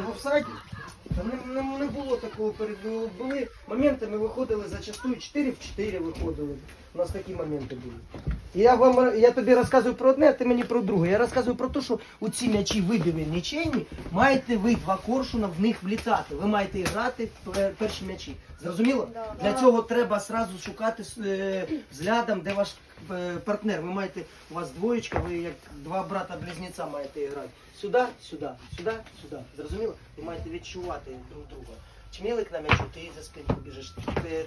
в офсайді. Та не, не, не було такого перед ну, були моменти, ми виходили зачастую 4 в 4 виходили. У нас такі моменти були. Я вам я тобі розказую про одне, а ти мені про друге. Я розказую про те, що у ці м'ячі вибили нічейні, маєте ви два коршуна в них влітати. Ви маєте грати в перші м'ячі. Зрозуміло? Да. Для цього треба сразу шукати е, взглядом, де ваш е, партнер. Ви маєте, у вас двоєчка, ви як два брата-близнеця маєте грати. Сюди, сюди, сюди, сюди. Зрозуміло? Ви маєте відчувати друг друга. Чмілик на м'ячу, ти за спинку біжиш.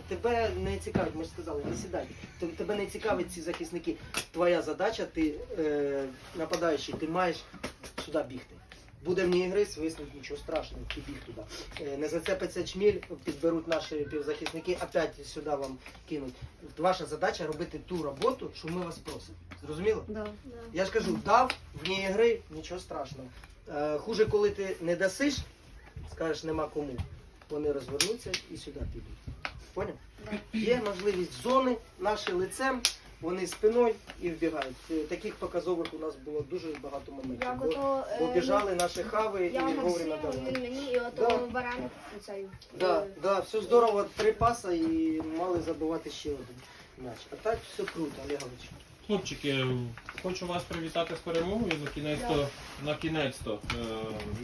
Тебе не цікавить, ми ж сказали, не сідай. Тебе не цікавить ці захисники. Твоя задача, ти е, нападаючий, ти маєш сюди бігти. Буде вне ігри, свиснуть, нічого страшного, ти біг туди. Е, Не зацепиться чміль, підберуть наші півзахисники, опять сюди вам кинуть. Ваша задача робити ту роботу, що ми вас просимо. Зрозуміло? Да. Я ж кажу, дав вне ігри, нічого страшного. Е, хуже, коли ти не дасиш, скажеш нема кому. Вони розвернуться і сюди підуть. Поняв? Є можливість зони, наші лицем, вони спиною і вбігають. Е, Таких показових у нас було дуже багато моментів. Бо, ото, е, біжали наші хави і Я вовремя Максим, дали. він мені, і от Да. бараник цей. Да, е, да, все здорово, три паса і мали забувати ще один А так все круто, Олегович. Хлопчики, хочу вас привітати з перемогою. На кінець то на кінець то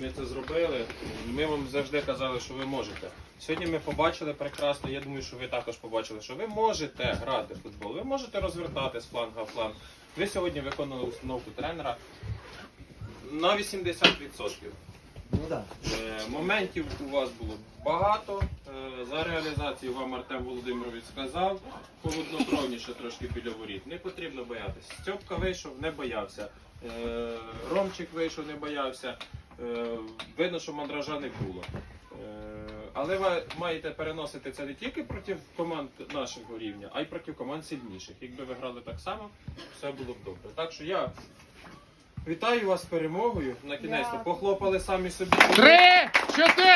ми це зробили. Ми вам завжди казали, що ви можете. Сьогодні ми побачили прекрасно. Я думаю, що ви також побачили, що ви можете грати в футбол. Ви можете розвертати з фланга в фланг. Ви сьогодні виконали установку тренера на 80%. Ну да. Е, Моментів у вас було багато. Е, За реалізацію вам Артем Володимирович сказав. Холоднокровніше трошки біля воріт. Не потрібно боятися. Стьопка вийшов, не боявся. Е, Ромчик вийшов, не боявся. Видно, що мандража не було. Але ви маєте переносити це не тільки проти команд нашого рівня, а й проти команд сильніших. Якби ви грали так само, все було б добре. Так що я вітаю вас з перемогою. На кінець Дякую. похлопали самі собі. Три, чотири.